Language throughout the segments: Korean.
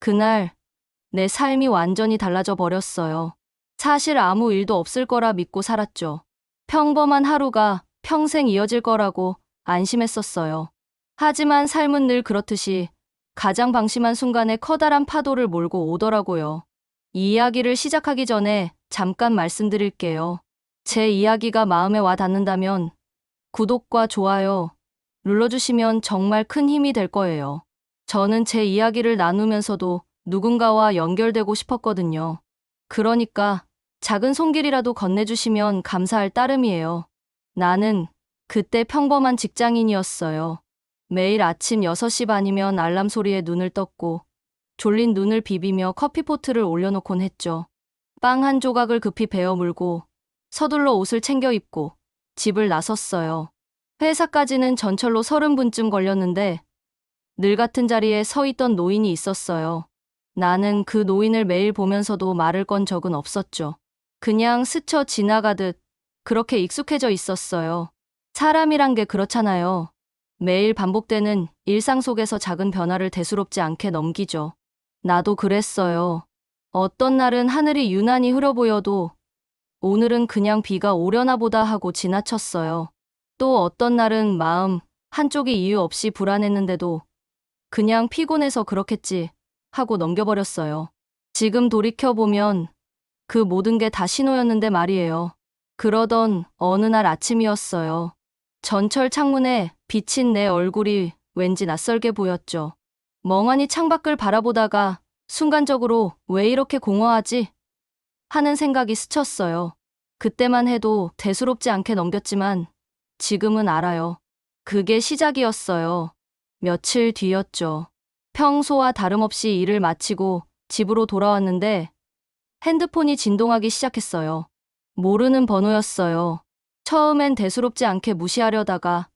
그날 내 삶이 완전히 달라져 버렸어요. 사실 아무 일도 없을 거라 믿고 살았죠. 평범한 하루가 평생 이어질 거라고 안심했었어요. 하지만 삶은 늘 그렇듯이 가장 방심한 순간에 커다란 파도를 몰고 오더라고요. 이 이야기를 시작하기 전에 잠깐 말씀드릴게요. 제 이야기가 마음에 와 닿는다면 구독과 좋아요 눌러주시면 정말 큰 힘이 될 거예요. 저는 제 이야기를 나누면서도 누군가와 연결되고 싶었거든요. 그러니까 작은 손길이라도 건네주시면 감사할 따름이에요. 나는 그때 평범한 직장인이었어요. 매일 아침 6시 반이면 알람 소리에 눈을 떴고 졸린 눈을 비비며 커피포트를 올려놓곤 했죠. 빵 한 조각을 급히 베어 물고 서둘러 옷을 챙겨 입고 집을 나섰어요. 회사까지는 전철로 30분쯤 걸렸는데 늘 같은 자리에 서 있던 노인이 있었어요. 나는 그 노인을 매일 보면서도 말을 건 적은 없었죠. 그냥 스쳐 지나가듯 그렇게 익숙해져 있었어요. 사람이란 게 그렇잖아요. 매일 반복되는 일상 속에서 작은 변화를 대수롭지 않게 넘기죠. 나도 그랬어요. 어떤 날은 하늘이 유난히 흐려 보여도 오늘은 그냥 비가 오려나 보다 하고 지나쳤어요. 또 어떤 날은 마음 한쪽이 이유 없이 불안했는데도 그냥 피곤해서 그렇겠지 하고 넘겨버렸어요. 지금 돌이켜보면 그 모든 게 다 신호였는데 말이에요. 그러던 어느 날 아침이었어요. 전철 창문에 비친 내 얼굴이 왠지 낯설게 보였죠. 멍하니 창밖을 바라보다가 순간적으로 왜 이렇게 공허하지? 하는 생각이 스쳤어요. 그때만 해도 대수롭지 않게 넘겼지만 지금은 알아요. 그게 시작이었어요. 며칠 뒤였죠. 평소와 다름없이 일을 마치고 집으로 돌아왔는데 핸드폰이 진동하기 시작했어요. 모르는 번호였어요. 처음엔 대수롭지 않게 무시하려다가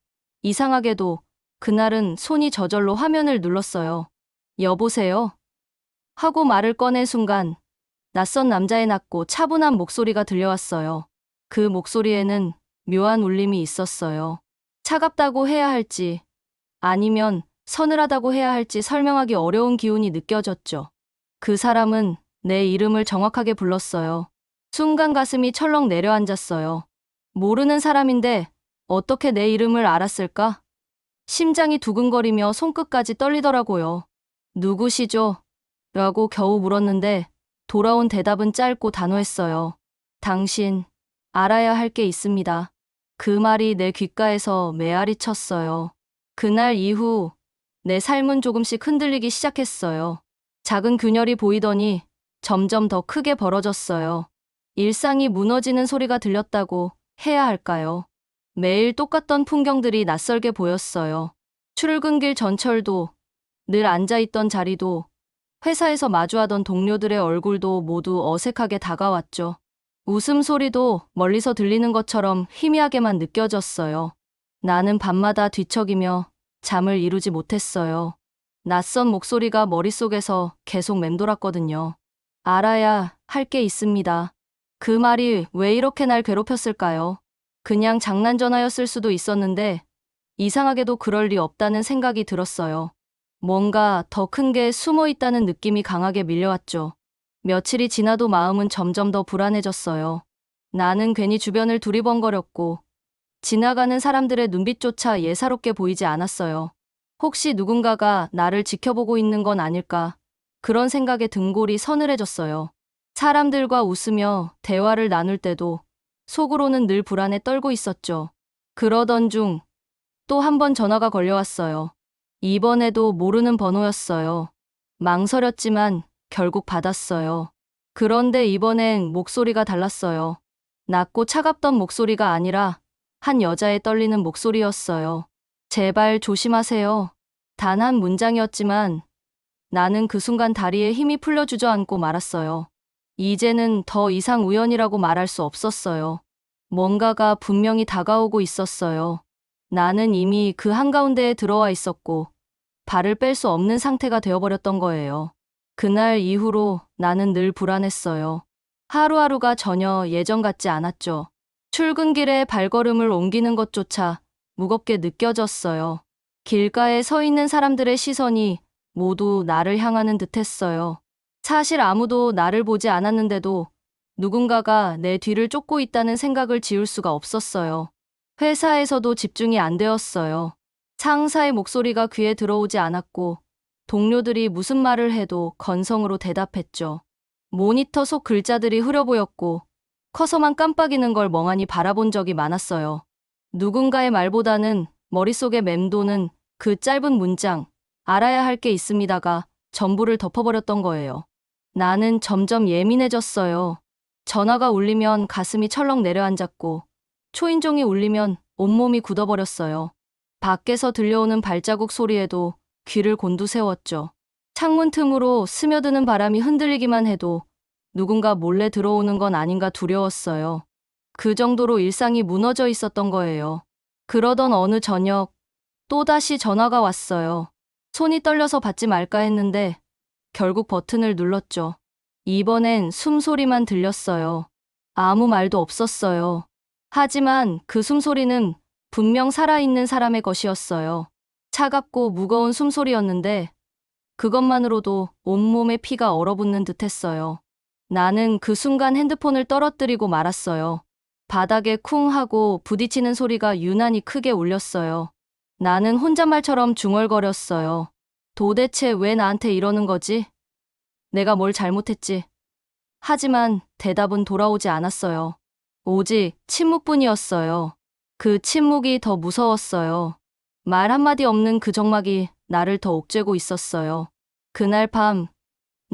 이상하게도 그날은 손이 저절로 화면을 눌렀어요. 여보세요? 하고 말을 꺼낸 순간 낯선 남자의 낮고 차분한 목소리가 들려왔어요. 그 목소리에는 묘한 울림이 있었어요. 차갑다고 해야 할지 아니면 서늘하다고 해야 할지 설명하기 어려운 기운이 느껴졌죠. 그 사람은 내 이름을 정확하게 불렀어요. 순간 가슴이 철렁 내려앉았어요. 모르는 사람인데 어떻게 내 이름을 알았을까? 심장이 두근거리며 손끝까지 떨리더라고요. 누구시죠? 라고 겨우 물었는데 돌아온 대답은 짧고 단호했어요. 당신, 알아야 할 게 있습니다. 그 말이 내 귓가에서 메아리 쳤어요. 그날 이후 내 삶은 조금씩 흔들리기 시작했어요. 작은 균열이 보이더니 점점 더 크게 벌어졌어요. 일상이 무너지는 소리가 들렸다고 해야 할까요? 매일 똑같던 풍경들이 낯설게 보였어요. 출근길 전철도, 늘 앉아있던 자리도, 회사에서 마주하던 동료들의 얼굴도 모두 어색하게 다가왔죠. 웃음소리도 멀리서 들리는 것처럼 희미하게만 느껴졌어요. 나는 밤마다 뒤척이며 잠을 이루지 못했어요. 낯선 목소리가 머릿속에서 계속 맴돌았거든요. 알아야 할 게 있습니다. 그 말이 왜 이렇게 날 괴롭혔을까요? 그냥 장난 전화였을 수도 있었는데 이상하게도 그럴 리 없다는 생각이 들었어요. 뭔가 더 큰 게 숨어 있다는 느낌이 강하게 밀려왔죠. 며칠이 지나도 마음은 점점 더 불안해졌어요. 나는 괜히 주변을 두리번거렸고 지나가는 사람들의 눈빛조차 예사롭게 보이지 않았어요. 혹시 누군가가 나를 지켜보고 있는 건 아닐까 그런 생각에 등골이 서늘해졌어요. 사람들과 웃으며 대화를 나눌 때도 속으로는 늘 불안에 떨고 있었죠. 그러던 중 또 한 번 전화가 걸려왔어요. 이번에도 모르는 번호였어요. 망설였지만 결국 받았어요. 그런데 이번엔 목소리가 달랐어요. 낮고 차갑던 목소리가 아니라 한 여자의 떨리는 목소리였어요. 제발 조심하세요. 단 한 문장이었지만 나는 그 순간 다리에 힘이 풀려 주저앉고 말았어요. 이제는 더 이상 우연이라고 말할 수 없었어요. 뭔가가 분명히 다가오고 있었어요. 나는 이미 그 한가운데에 들어와 있었고 발을 뺄 수 없는 상태가 되어버렸던 거예요. 그날 이후로 나는 늘 불안했어요. 하루하루가 전혀 예전 같지 않았죠. 출근길에 발걸음을 옮기는 것조차 무겁게 느껴졌어요. 길가에 서 있는 사람들의 시선이 모두 나를 향하는 듯 했어요. 사실 아무도 나를 보지 않았는데도 누군가가 내 뒤를 쫓고 있다는 생각을 지울 수가 없었어요. 회사에서도 집중이 안 되었어요. 상사의 목소리가 귀에 들어오지 않았고 동료들이 무슨 말을 해도 건성으로 대답했죠. 모니터 속 글자들이 흐려 보였고 커서만 깜빡이는 걸 멍하니 바라본 적이 많았어요. 누군가의 말보다는 머릿속에 맴도는 그 짧은 문장, 알아야 할 게 있습니다가 전부를 덮어버렸던 거예요. 나는 점점 예민해졌어요. 전화가 울리면 가슴이 철렁 내려앉았고, 초인종이 울리면 온몸이 굳어버렸어요. 밖에서 들려오는 발자국 소리에도 귀를 곤두세웠죠. 창문 틈으로 스며드는 바람이 흔들리기만 해도 누군가 몰래 들어오는 건 아닌가 두려웠어요. 그 정도로 일상이 무너져 있었던 거예요. 그러던 어느 저녁, 또다시 전화가 왔어요. 손이 떨려서 받지 말까 했는데, 결국 버튼을 눌렀죠. 이번엔 숨소리만 들렸어요. 아무 말도 없었어요. 하지만 그 숨소리는 분명 살아있는 사람의 것이었어요. 차갑고 무거운 숨소리였는데, 그것만으로도 온몸에 피가 얼어붙는 듯 했어요. 나는 그 순간 핸드폰을 떨어뜨리고 말았어요. 바닥에 쿵 하고 부딪히는 소리가 유난히 크게 울렸어요. 나는 혼잣말처럼 중얼거렸어요. 도대체 왜 나한테 이러는 거지? 내가 뭘 잘못했지? 하지만 대답은 돌아오지 않았어요. 오직 침묵뿐이었어요. 그 침묵이 더 무서웠어요. 말 한마디 없는 그 정막이 나를 더 옥죄고 있었어요. 그날 밤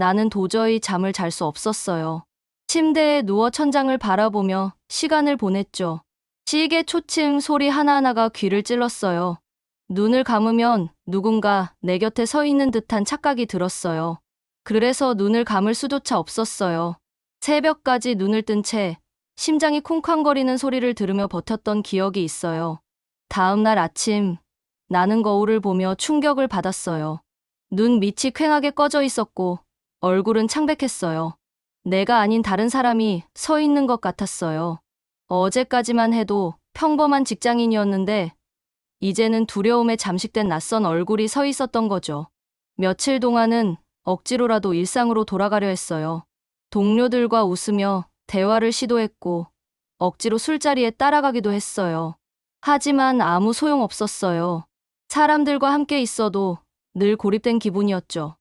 나는 도저히 잠을 잘 수 없었어요. 침대에 누워 천장을 바라보며 시간을 보냈죠. 시계 초침 소리 하나하나가 귀를 찔렀어요. 눈을 감으면 누군가 내 곁에 서 있는 듯한 착각이 들었어요. 그래서 눈을 감을 수조차 없었어요. 새벽까지 눈을 뜬 채 심장이 쿵쾅거리는 소리를 들으며 버텼던 기억이 있어요. 다음 날 아침 나는 거울을 보며 충격을 받았어요. 눈 밑이 퀭하게 꺼져 있었고 얼굴은 창백했어요. 내가 아닌 다른 사람이 서 있는 것 같았어요. 어제까지만 해도 평범한 직장인이었는데 이제는 두려움에 잠식된 낯선 얼굴이 서 있었던 거죠. 며칠 동안은 억지로라도 일상으로 돌아가려 했어요. 동료들과 웃으며 대화를 시도했고 억지로 술자리에 따라가기도 했어요. 하지만 아무 소용 없었어요. 사람들과 함께 있어도 늘 고립된 기분이었죠.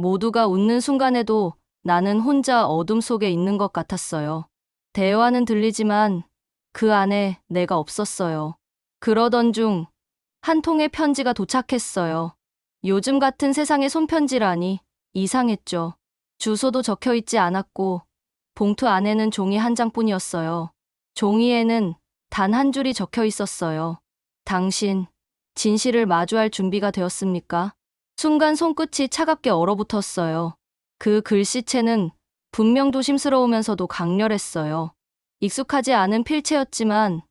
모두가 웃는 순간에도 나는 혼자 어둠 속에 있는 것 같았어요. 대화는 들리지만 그 안에 내가 없었어요. 그러던 중 한 통의 편지가 도착했어요. 요즘 같은 세상에 손편지라니 이상했죠. 주소도 적혀 있지 않았고 봉투 안에는 종이 한 장뿐이었어요. 종이에는 단 한 줄이 적혀 있었어요. 당신, 진실을 마주할 준비가 되었습니까? 순간 손끝이 차갑게 얼어붙었어요. 그 글씨체는 분명 조심스러우면서도 강렬했어요. 익숙하지 않은 필체였지만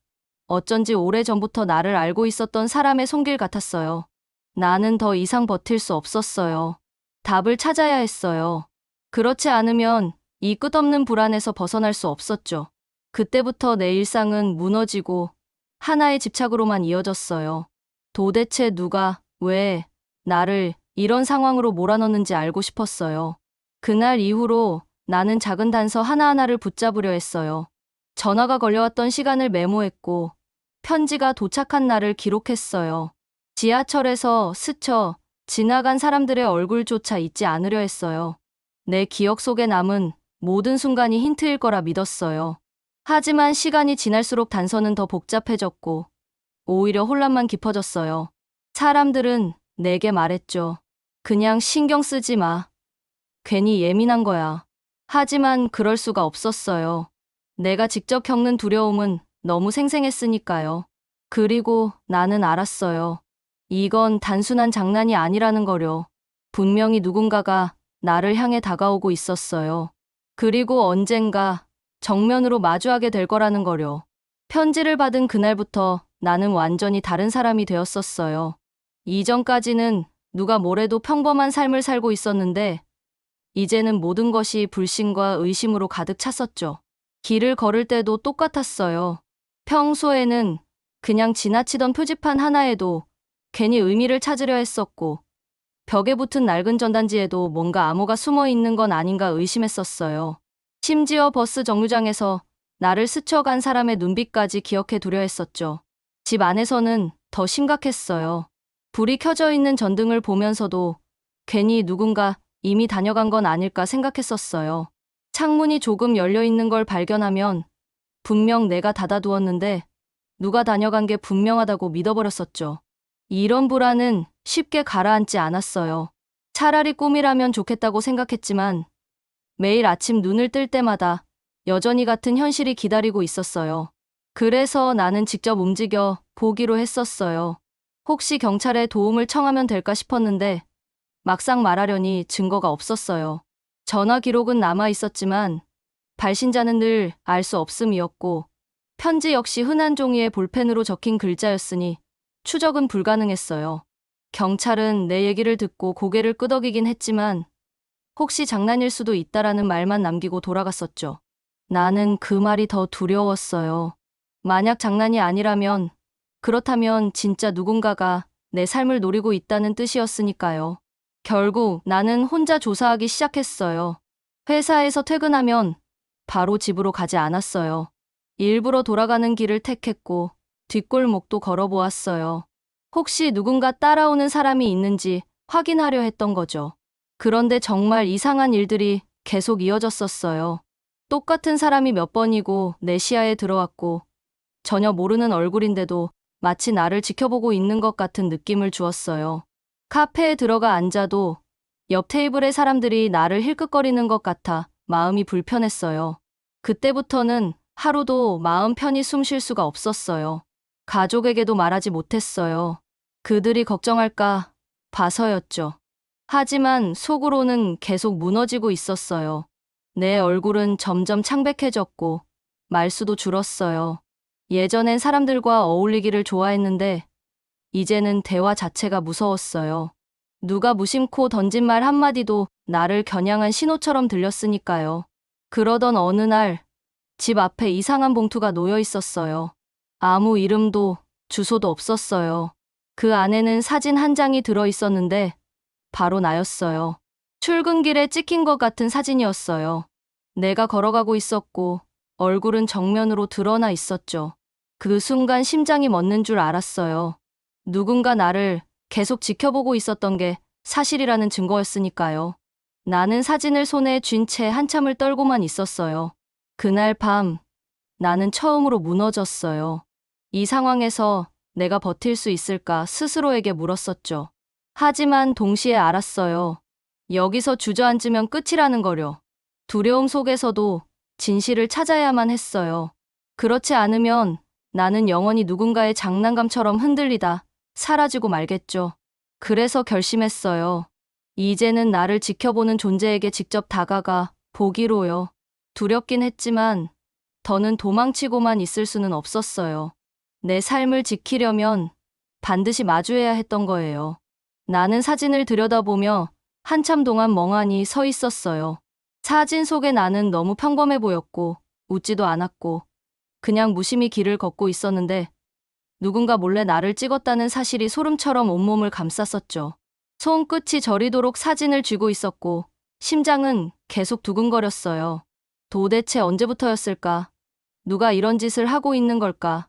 어쩐지 오래전부터 나를 알고 있었던 사람의 손길 같았어요. 나는 더 이상 버틸 수 없었어요. 답을 찾아야 했어요. 그렇지 않으면 이 끝없는 불안에서 벗어날 수 없었죠. 그때부터 내 일상은 무너지고 하나의 집착으로만 이어졌어요. 도대체 누가, 왜, 나를 이런 상황으로 몰아넣는지 알고 싶었어요. 그날 이후로 나는 작은 단서 하나하나를 붙잡으려 했어요. 전화가 걸려왔던 시간을 메모했고, 편지가 도착한 날을 기록했어요. 지하철에서 스쳐 지나간 사람들의 얼굴조차 잊지 않으려 했어요. 내 기억 속에 남은 모든 순간이 힌트일 거라 믿었어요. 하지만 시간이 지날수록 단서는 더 복잡해졌고, 오히려 혼란만 깊어졌어요. 사람들은 내게 말했죠. 그냥 신경 쓰지 마. 괜히 예민한 거야. 하지만 그럴 수가 없었어요. 내가 직접 겪는 두려움은 너무 생생했으니까요. 그리고 나는 알았어요. 이건 단순한 장난이 아니라는 거려. 분명히 누군가가 나를 향해 다가오고 있었어요. 그리고 언젠가 정면으로 마주하게 될 거라는 거려. 편지를 받은 그날부터 나는 완전히 다른 사람이 되었었어요. 이전까지는 누가 뭐래도 평범한 삶을 살고 있었는데, 이제는 모든 것이 불신과 의심으로 가득 찼었죠. 길을 걸을 때도 똑같았어요. 평소에는 그냥 지나치던 표지판 하나에도 괜히 의미를 찾으려 했었고, 벽에 붙은 낡은 전단지에도 뭔가 암호가 숨어 있는 건 아닌가 의심했었어요. 심지어 버스 정류장에서 나를 스쳐간 사람의 눈빛까지 기억해 두려 했었죠. 집 안에서는 더 심각했어요. 불이 켜져 있는 전등을 보면서도 괜히 누군가 이미 다녀간 건 아닐까 생각했었어요. 창문이 조금 열려 있는 걸 발견하면 분명 내가 닫아두었는데 누가 다녀간 게 분명하다고 믿어버렸었죠. 이런 불안은 쉽게 가라앉지 않았어요. 차라리 꿈이라면 좋겠다고 생각했지만 매일 아침 눈을 뜰 때마다 여전히 같은 현실이 기다리고 있었어요. 그래서 나는 직접 움직여 보기로 했었어요. 혹시 경찰에 도움을 청하면 될까 싶었는데 막상 말하려니 증거가 없었어요. 전화 기록은 남아 있었지만 발신자는 늘 알 수 없음이었고 편지 역시 흔한 종이에 볼펜으로 적힌 글자였으니 추적은 불가능했어요. 경찰은 내 얘기를 듣고 고개를 끄덕이긴 했지만 혹시 장난일 수도 있다라는 말만 남기고 돌아갔었죠. 나는 그 말이 더 두려웠어요. 만약 장난이 아니라면 그렇다면 진짜 누군가가 내 삶을 노리고 있다는 뜻이었으니까요. 결국 나는 혼자 조사하기 시작했어요. 회사에서 퇴근하면 바로 집으로 가지 않았어요. 일부러 돌아가는 길을 택했고 뒷골목도 걸어보았어요. 혹시 누군가 따라오는 사람이 있는지 확인하려 했던 거죠. 그런데 정말 이상한 일들이 계속 이어졌었어요. 똑같은 사람이 몇 번이고 내 시야에 들어왔고 전혀 모르는 얼굴인데도 마치 나를 지켜보고 있는 것 같은 느낌을 주었어요. 카페에 들어가 앉아도 옆 테이블의 사람들이 나를 힐끗거리는 것 같아 마음이 불편했어요. 그때부터는 하루도 마음 편히 숨 쉴 수가 없었어요. 가족에게도 말하지 못했어요. 그들이 걱정할까 봐서였죠. 하지만 속으로는 계속 무너지고 있었어요. 내 얼굴은 점점 창백해졌고 말수도 줄었어요. 예전엔 사람들과 어울리기를 좋아했는데 이제는 대화 자체가 무서웠어요. 누가 무심코 던진 말 한마디도 나를 겨냥한 신호처럼 들렸으니까요. 그러던 어느 날 집 앞에 이상한 봉투가 놓여 있었어요. 아무 이름도 주소도 없었어요. 그 안에는 사진 한 장이 들어 있었는데 바로 나였어요. 출근길에 찍힌 것 같은 사진이었어요. 내가 걸어가고 있었고 얼굴은 정면으로 드러나 있었죠. 그 순간 심장이 멎는 줄 알았어요. 누군가 나를 계속 지켜보고 있었던 게 사실이라는 증거였으니까요. 나는 사진을 손에 쥔 채 한참을 떨고만 있었어요. 그날 밤 나는 처음으로 무너졌어요. 이 상황에서 내가 버틸 수 있을까 스스로에게 물었었죠. 하지만 동시에 알았어요. 여기서 주저앉으면 끝이라는 거려. 두려움 속에서도 진실을 찾아야만 했어요. 그렇지 않으면 나는 영원히 누군가의 장난감처럼 흔들리다 사라지고 말겠죠. 그래서 결심했어요. 이제는 나를 지켜보는 존재에게 직접 다가가 보기로요. 두렵긴 했지만 더는 도망치고만 있을 수는 없었어요. 내 삶을 지키려면 반드시 마주해야 했던 거예요. 나는 사진을 들여다보며 한참 동안 멍하니 서 있었어요. 사진 속의 나는 너무 평범해 보였고 웃지도 않았고 그냥 무심히 길을 걷고 있었는데 누군가 몰래 나를 찍었다는 사실이 소름처럼 온몸을 감쌌었죠. 손끝이 저리도록 사진을 쥐고 있었고 심장은 계속 두근거렸어요. 도대체 언제부터였을까? 누가 이런 짓을 하고 있는 걸까?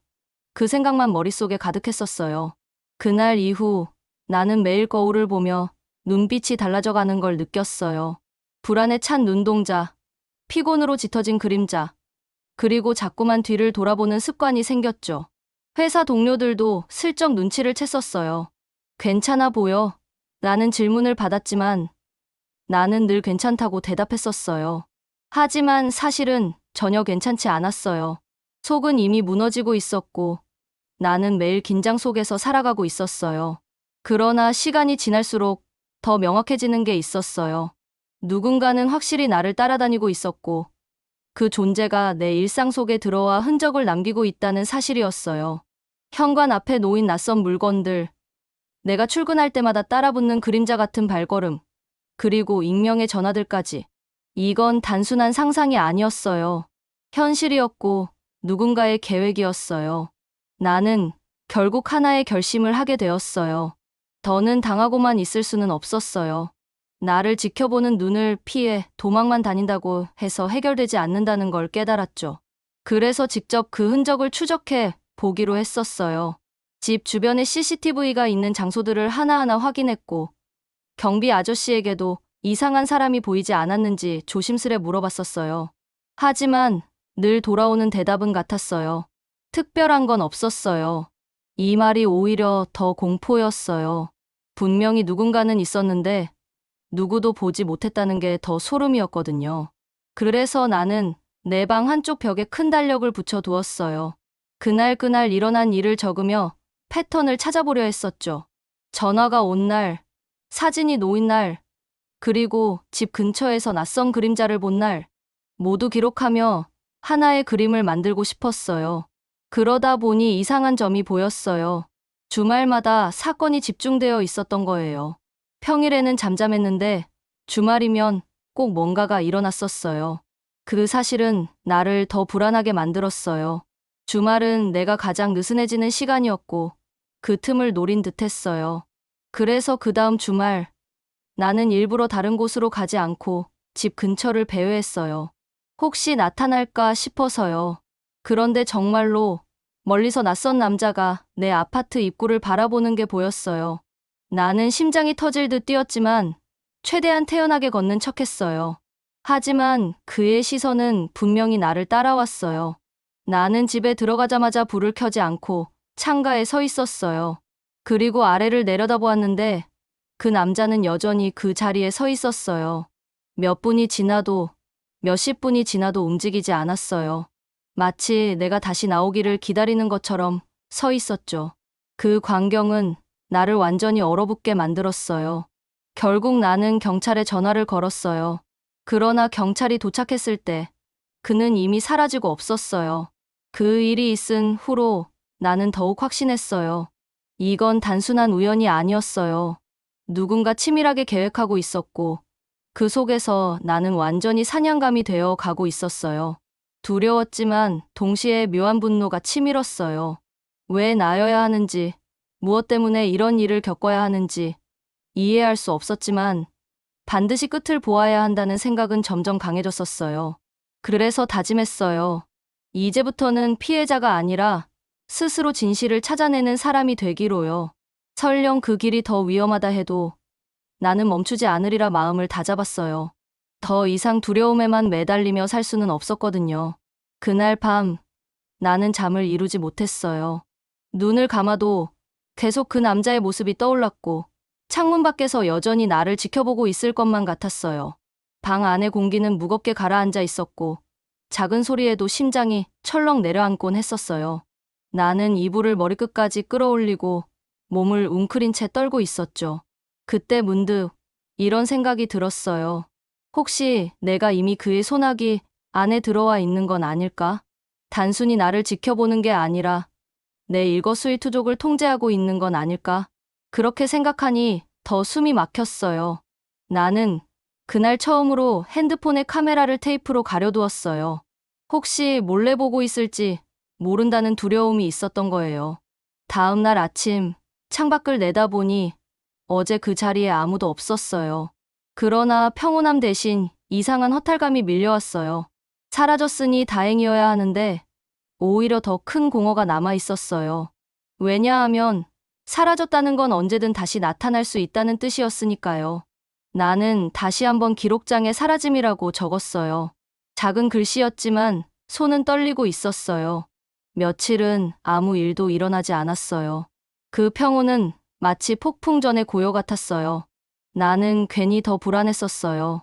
그 생각만 머릿속에 가득했었어요. 그날 이후 나는 매일 거울을 보며 눈빛이 달라져 가는 걸 느꼈어요. 불안에 찬 눈동자, 피곤으로 짙어진 그림자, 그리고 자꾸만 뒤를 돌아보는 습관이 생겼죠. 회사 동료들도 슬쩍 눈치를 챘었어요. 괜찮아 보여. 라는 질문을 받았지만 나는 늘 괜찮다고 대답했었어요. 하지만 사실은 전혀 괜찮지 않았어요. 속은 이미 무너지고 있었고 나는 매일 긴장 속에서 살아가고 있었어요. 그러나 시간이 지날수록 더 명확해지는 게 있었어요. 누군가는 확실히 나를 따라다니고 있었고 그 존재가 내 일상 속에 들어와 흔적을 남기고 있다는 사실이었어요. 현관 앞에 놓인 낯선 물건들, 내가 출근할 때마다 따라붙는 그림자 같은 발걸음, 그리고 익명의 전화들까지. 이건 단순한 상상이 아니었어요. 현실이었고 누군가의 계획이었어요. 나는 결국 하나의 결심을 하게 되었어요. 더는 당하고만 있을 수는 없었어요. 나를 지켜보는 눈을 피해 도망만 다닌다고 해서 해결되지 않는다는 걸 깨달았죠. 그래서 직접 그 흔적을 추적해 보기로 했었어요. 집 주변에 CCTV가 있는 장소들을 하나하나 확인했고, 경비 아저씨에게도 이상한 사람이 보이지 않았는지 조심스레 물어봤었어요. 하지만 늘 돌아오는 대답은 같았어요. 특별한 건 없었어요. 이 말이 오히려 더 공포였어요. 분명히 누군가는 있었는데 누구도 보지 못했다는 게 더 소름이었거든요. 그래서 나는 내 방 한쪽 벽에 큰 달력을 붙여 두었어요. 그날 그날 일어난 일을 적으며 패턴을 찾아보려 했었죠. 전화가 온 날, 사진이 놓인 날, 그리고 집 근처에서 낯선 그림자를 본 날, 모두 기록하며 하나의 그림을 만들고 싶었어요. 그러다 보니 이상한 점이 보였어요. 주말마다 사건이 집중되어 있었던 거예요. 평일에는 잠잠했는데 주말이면 꼭 뭔가가 일어났었어요. 그 사실은 나를 더 불안하게 만들었어요. 주말은 내가 가장 느슨해지는 시간이었고 그 틈을 노린 듯 했어요. 그래서 그 다음 주말 나는 일부러 다른 곳으로 가지 않고 집 근처를 배회했어요. 혹시 나타날까 싶어서요. 그런데 정말로 멀리서 낯선 남자가 내 아파트 입구를 바라보는 게 보였어요. 나는 심장이 터질 듯 뛰었지만 최대한 태연하게 걷는 척 했어요. 하지만 그의 시선은 분명히 나를 따라왔어요. 나는 집에 들어가자마자 불을 켜지 않고 창가에 서 있었어요. 그리고 아래를 내려다보았는데 그 남자는 여전히 그 자리에 서 있었어요. 몇 분이 지나도 몇십 분이 지나도 움직이지 않았어요. 마치 내가 다시 나오기를 기다리는 것처럼 서 있었죠. 그 광경은 나를 완전히 얼어붙게 만들었어요. 결국 나는 경찰에 전화를 걸었어요. 그러나 경찰이 도착했을 때 그는 이미 사라지고 없었어요. 그 일이 있은 후로 나는 더욱 확신했어요. 이건 단순한 우연이 아니었어요. 누군가 치밀하게 계획하고 있었고 그 속에서 나는 완전히 사냥감이 되어 가고 있었어요. 두려웠지만 동시에 묘한 분노가 치밀었어요. 왜 나여야 하는지, 무엇 때문에 이런 일을 겪어야 하는지 이해할 수 없었지만 반드시 끝을 보아야 한다는 생각은 점점 강해졌었어요. 그래서 다짐했어요. 이제부터는 피해자가 아니라 스스로 진실을 찾아내는 사람이 되기로요. 설령 그 길이 더 위험하다 해도 나는 멈추지 않으리라 마음을 다잡았어요. 더 이상 두려움에만 매달리며 살 수는 없었거든요. 그날 밤 나는 잠을 이루지 못했어요. 눈을 감아도 계속 그 남자의 모습이 떠올랐고 창문 밖에서 여전히 나를 지켜보고 있을 것만 같았어요. 방 안의 공기는 무겁게 가라앉아 있었고 작은 소리에도 심장이 철렁 내려앉곤 했었어요. 나는 이불을 머리끝까지 끌어올리고 몸을 웅크린 채 떨고 있었죠. 그때 문득 이런 생각이 들었어요. 혹시 내가 이미 그의 소나기 안에 들어와 있는 건 아닐까? 단순히 나를 지켜보는 게 아니라 내 일거수일투족을 통제하고 있는 건 아닐까? 그렇게 생각하니 더 숨이 막혔어요. 나는 그날 처음으로 핸드폰에 카메라를 테이프로 가려두었어요. 혹시 몰래 보고 있을지 모른다는 두려움이 있었던 거예요. 다음 날 아침 창밖을 내다보니 어제 그 자리에 아무도 없었어요. 그러나 평온함 대신 이상한 허탈감이 밀려왔어요. 사라졌으니 다행이어야 하는데 오히려 더 큰 공허가 남아 있었어요. 왜냐하면 사라졌다는 건 언제든 다시 나타날 수 있다는 뜻이었으니까요. 나는 다시 한번 기록장에 사라짐이라고 적었어요. 작은 글씨였지만 손은 떨리고 있었어요. 며칠은 아무 일도 일어나지 않았어요. 그 평온은 마치 폭풍 전의 고요 같았어요. 나는 괜히 더 불안했었어요.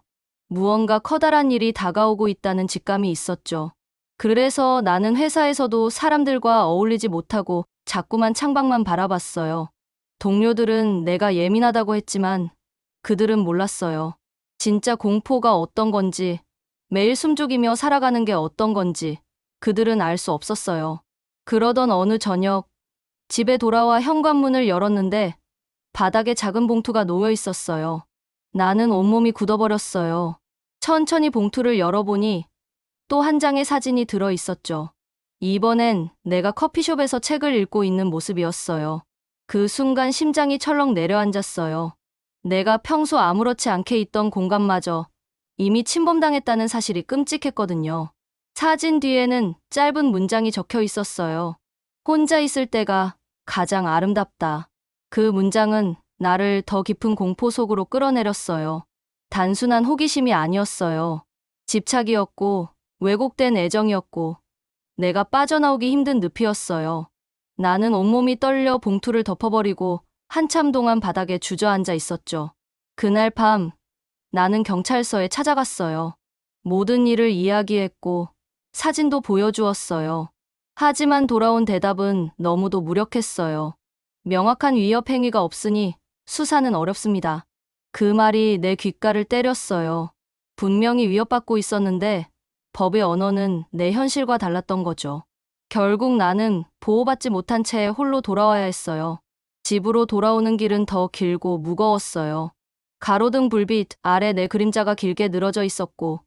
무언가 커다란 일이 다가오고 있다는 직감이 있었죠. 그래서 나는 회사에서도 사람들과 어울리지 못하고 자꾸만 창밖만 바라봤어요. 동료들은 내가 예민하다고 했지만 그들은 몰랐어요. 진짜 공포가 어떤 건지, 매일 숨죽이며 살아가는 게 어떤 건지 그들은 알 수 없었어요. 그러던 어느 저녁, 집에 돌아와 현관문을 열었는데 바닥에 작은 봉투가 놓여 있었어요. 나는 온몸이 굳어버렸어요. 천천히 봉투를 열어보니 또 한 장의 사진이 들어 있었죠. 이번엔 내가 커피숍에서 책을 읽고 있는 모습이었어요. 그 순간 심장이 철렁 내려앉았어요. 내가 평소 아무렇지 않게 있던 공간마저 이미 침범당했다는 사실이 끔찍했거든요. 사진 뒤에는 짧은 문장이 적혀 있었어요. 혼자 있을 때가 가장 아름답다. 그 문장은 나를 더 깊은 공포 속으로 끌어내렸어요. 단순한 호기심이 아니었어요. 집착이었고, 왜곡된 애정이었고, 내가 빠져나오기 힘든 늪이었어요. 나는 온몸이 떨려 봉투를 덮어버리고 한참 동안 바닥에 주저앉아 있었죠. 그날 밤, 나는 경찰서에 찾아갔어요. 모든 일을 이야기했고, 사진도 보여주었어요. 하지만 돌아온 대답은 너무도 무력했어요. 명확한 위협 행위가 없으니 수사는 어렵습니다. 그 말이 내 귓가를 때렸어요. 분명히 위협받고 있었는데 법의 언어는 내 현실과 달랐던 거죠. 결국 나는 보호받지 못한 채 홀로 돌아와야 했어요. 집으로 돌아오는 길은 더 길고 무거웠어요. 가로등 불빛 아래 내 그림자가 길게 늘어져 있었고,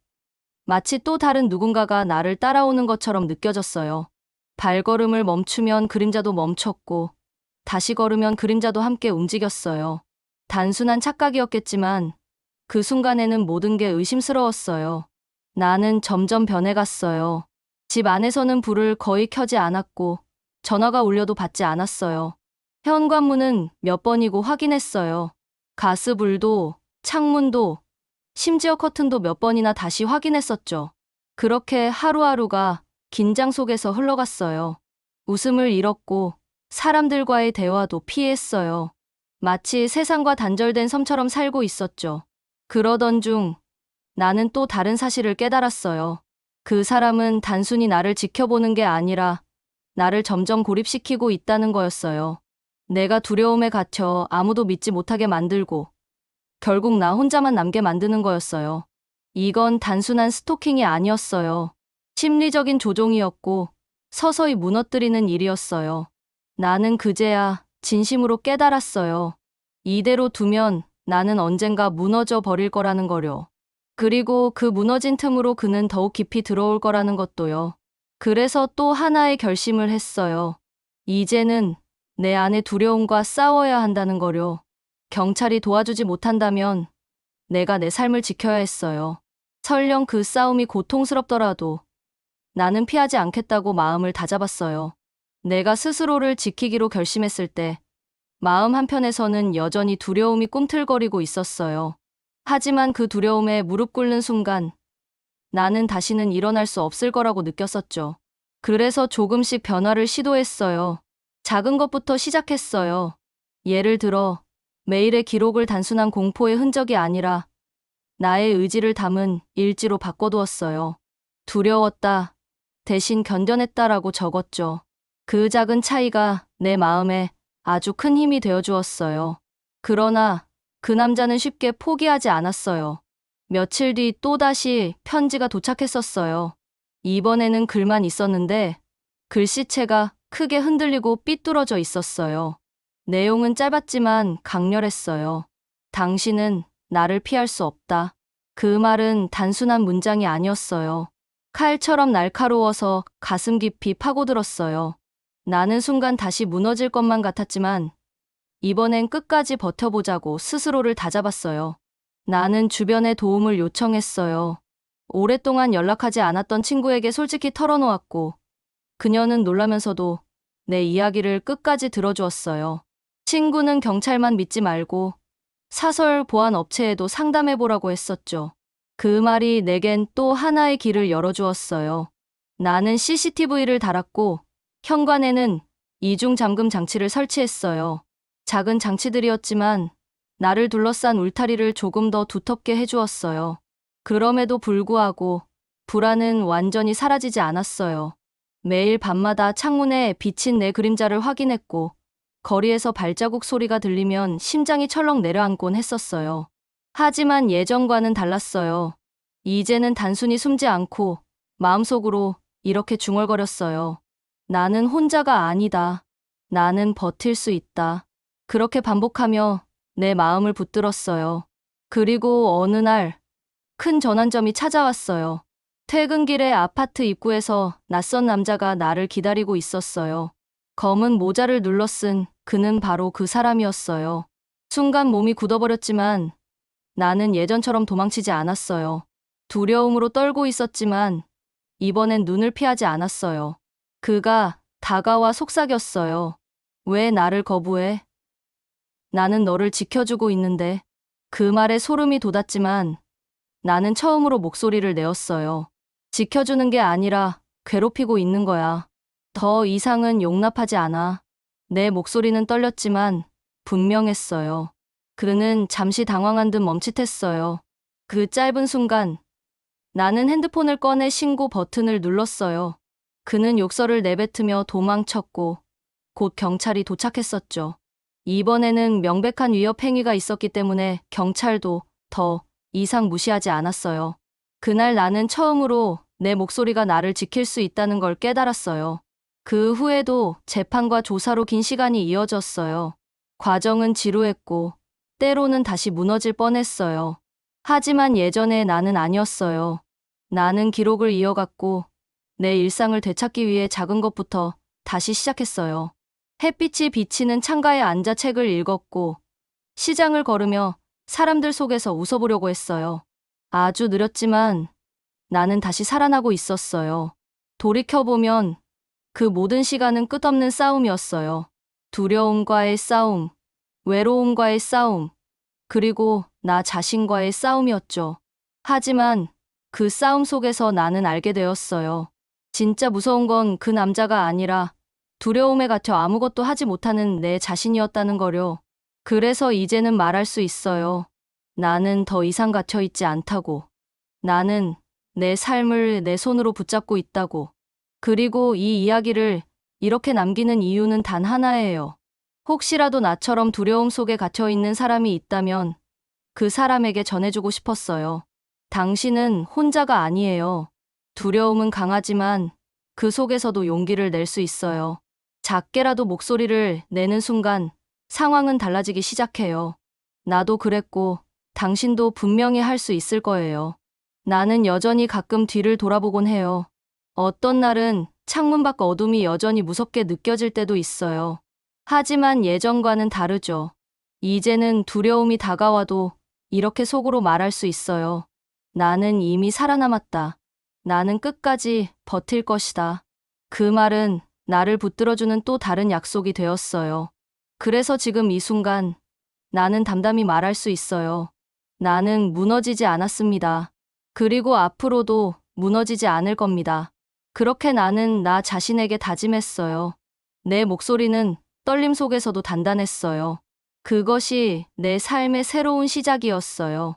마치 또 다른 누군가가 나를 따라오는 것처럼 느껴졌어요. 발걸음을 멈추면 그림자도 멈췄고, 다시 걸으면 그림자도 함께 움직였어요. 단순한 착각이었겠지만, 그 순간에는 모든 게 의심스러웠어요. 나는 점점 변해갔어요. 집 안에서는 불을 거의 켜지 않았고, 전화가 울려도 받지 않았어요. 현관문은 몇 번이고 확인했어요. 가스불도, 창문도, 심지어 커튼도 몇 번이나 다시 확인했었죠. 그렇게 하루하루가 긴장 속에서 흘러갔어요. 웃음을 잃었고, 사람들과의 대화도 피했어요. 마치 세상과 단절된 섬처럼 살고 있었죠. 그러던 중 나는 또 다른 사실을 깨달았어요. 그 사람은 단순히 나를 지켜보는 게 아니라 나를 점점 고립시키고 있다는 거였어요. 내가 두려움에 갇혀 아무도 믿지 못하게 만들고 결국 나 혼자만 남게 만드는 거였어요. 이건 단순한 스토킹이 아니었어요. 심리적인 조종이었고 서서히 무너뜨리는 일이었어요. 나는 그제야 진심으로 깨달았어요. 이대로 두면 나는 언젠가 무너져 버릴 거라는 거려. 그리고 그 무너진 틈으로 그는 더욱 깊이 들어올 거라는 것도요. 그래서 또 하나의 결심을 했어요. 이제는 내 안의 두려움과 싸워야 한다는 거려. 경찰이 도와주지 못한다면 내가 내 삶을 지켜야 했어요. 설령 그 싸움이 고통스럽더라도 나는 피하지 않겠다고 마음을 다잡았어요. 내가 스스로를 지키기로 결심했을 때 마음 한편에서는 여전히 두려움이 꿈틀거리고 있었어요. 하지만 그 두려움에 무릎 꿇는 순간 나는 다시는 일어날 수 없을 거라고 느꼈었죠. 그래서 조금씩 변화를 시도했어요. 작은 것부터 시작했어요. 예를 들어 매일의 기록을 단순한 공포의 흔적이 아니라 나의 의지를 담은 일지로 바꿔두었어요. 두려웠다. 대신 견뎌냈다라고 적었죠. 그 작은 차이가 내 마음에 아주 큰 힘이 되어 주었어요. 그러나 그 남자는 쉽게 포기하지 않았어요. 며칠 뒤 또다시 편지가 도착했었어요. 이번에는 글만 있었는데 글씨체가 크게 흔들리고 삐뚤어져 있었어요. 내용은 짧았지만 강렬했어요. 당신은 나를 피할 수 없다. 그 말은 단순한 문장이 아니었어요. 칼처럼 날카로워서 가슴 깊이 파고들었어요. 나는 순간 다시 무너질 것만 같았지만 이번엔 끝까지 버텨보자고 스스로를 다잡았어요. 나는 주변에 도움을 요청했어요. 오랫동안 연락하지 않았던 친구에게 솔직히 털어놓았고 그녀는 놀라면서도 내 이야기를 끝까지 들어주었어요. 친구는 경찰만 믿지 말고 사설 보안 업체에도 상담해보라고 했었죠. 그 말이 내겐 또 하나의 길을 열어주었어요. 나는 CCTV를 달았고 현관에는 이중 잠금 장치를 설치했어요. 작은 장치들이었지만 나를 둘러싼 울타리를 조금 더 두텁게 해주었어요. 그럼에도 불구하고 불안은 완전히 사라지지 않았어요. 매일 밤마다 창문에 비친 내 그림자를 확인했고 거리에서 발자국 소리가 들리면 심장이 철렁 내려앉곤 했었어요. 하지만 예전과는 달랐어요. 이제는 단순히 숨지 않고 마음속으로 이렇게 중얼거렸어요. 나는 혼자가 아니다. 나는 버틸 수 있다. 그렇게 반복하며 내 마음을 붙들었어요. 그리고 어느 날 큰 전환점이 찾아왔어요. 퇴근길에 아파트 입구에서 낯선 남자가 나를 기다리고 있었어요. 검은 모자를 눌러 쓴 그는 바로 그 사람이었어요. 순간 몸이 굳어버렸지만 나는 예전처럼 도망치지 않았어요. 두려움으로 떨고 있었지만 이번엔 눈을 피하지 않았어요. 그가 다가와 속삭였어요. 왜 나를 거부해? 나는 너를 지켜주고 있는데 그 말에 소름이 돋았지만 나는 처음으로 목소리를 내었어요. 지켜주는 게 아니라 괴롭히고 있는 거야. 더 이상은 용납하지 않아. 내 목소리는 떨렸지만 분명했어요. 그는 잠시 당황한 듯 멈칫했어요. 그 짧은 순간 나는 핸드폰을 꺼내 신고 버튼을 눌렀어요. 그는 욕설을 내뱉으며 도망쳤고 곧 경찰이 도착했었죠. 이번에는 명백한 위협 행위가 있었기 때문에 경찰도 더 이상 무시하지 않았어요. 그날 나는 처음으로 내 목소리가 나를 지킬 수 있다는 걸 깨달았어요. 그 후에도 재판과 조사로 긴 시간이 이어졌어요. 과정은 지루했고 때로는 다시 무너질 뻔했어요. 하지만 예전의 나는 아니었어요. 나는 기록을 이어갔고 내 일상을 되찾기 위해 작은 것부터 다시 시작했어요. 햇빛이 비치는 창가에 앉아 책을 읽었고 시장을 걸으며 사람들 속에서 웃어보려고 했어요. 아주 느렸지만 나는 다시 살아나고 있었어요. 돌이켜보면 그 모든 시간은 끝없는 싸움이었어요. 두려움과의 싸움, 외로움과의 싸움, 그리고 나 자신과의 싸움이었죠. 하지만 그 싸움 속에서 나는 알게 되었어요. 진짜 무서운 건 그 남자가 아니라 두려움에 갇혀 아무것도 하지 못하는 내 자신이었다는 거려. 그래서 이제는 말할 수 있어요. 나는 더 이상 갇혀 있지 않다고. 나는 내 삶을 내 손으로 붙잡고 있다고. 그리고 이 이야기를 이렇게 남기는 이유는 단 하나예요. 혹시라도 나처럼 두려움 속에 갇혀 있는 사람이 있다면 그 사람에게 전해주고 싶었어요. 당신은 혼자가 아니에요. 두려움은 강하지만 그 속에서도 용기를 낼 수 있어요. 작게라도 목소리를 내는 순간 상황은 달라지기 시작해요. 나도 그랬고 당신도 분명히 할 수 있을 거예요. 나는 여전히 가끔 뒤를 돌아보곤 해요. 어떤 날은 창문 밖 어둠이 여전히 무섭게 느껴질 때도 있어요. 하지만 예전과는 다르죠. 이제는 두려움이 다가와도 이렇게 속으로 말할 수 있어요. 나는 이미 살아남았다. 나는 끝까지 버틸 것이다. 그 말은 나를 붙들어주는 또 다른 약속이 되었어요. 그래서 지금 이 순간 나는 담담히 말할 수 있어요. 나는 무너지지 않았습니다. 그리고 앞으로도 무너지지 않을 겁니다. 그렇게 나는 나 자신에게 다짐했어요. 내 목소리는 떨림 속에서도 단단했어요. 그것이 내 삶의 새로운 시작이었어요.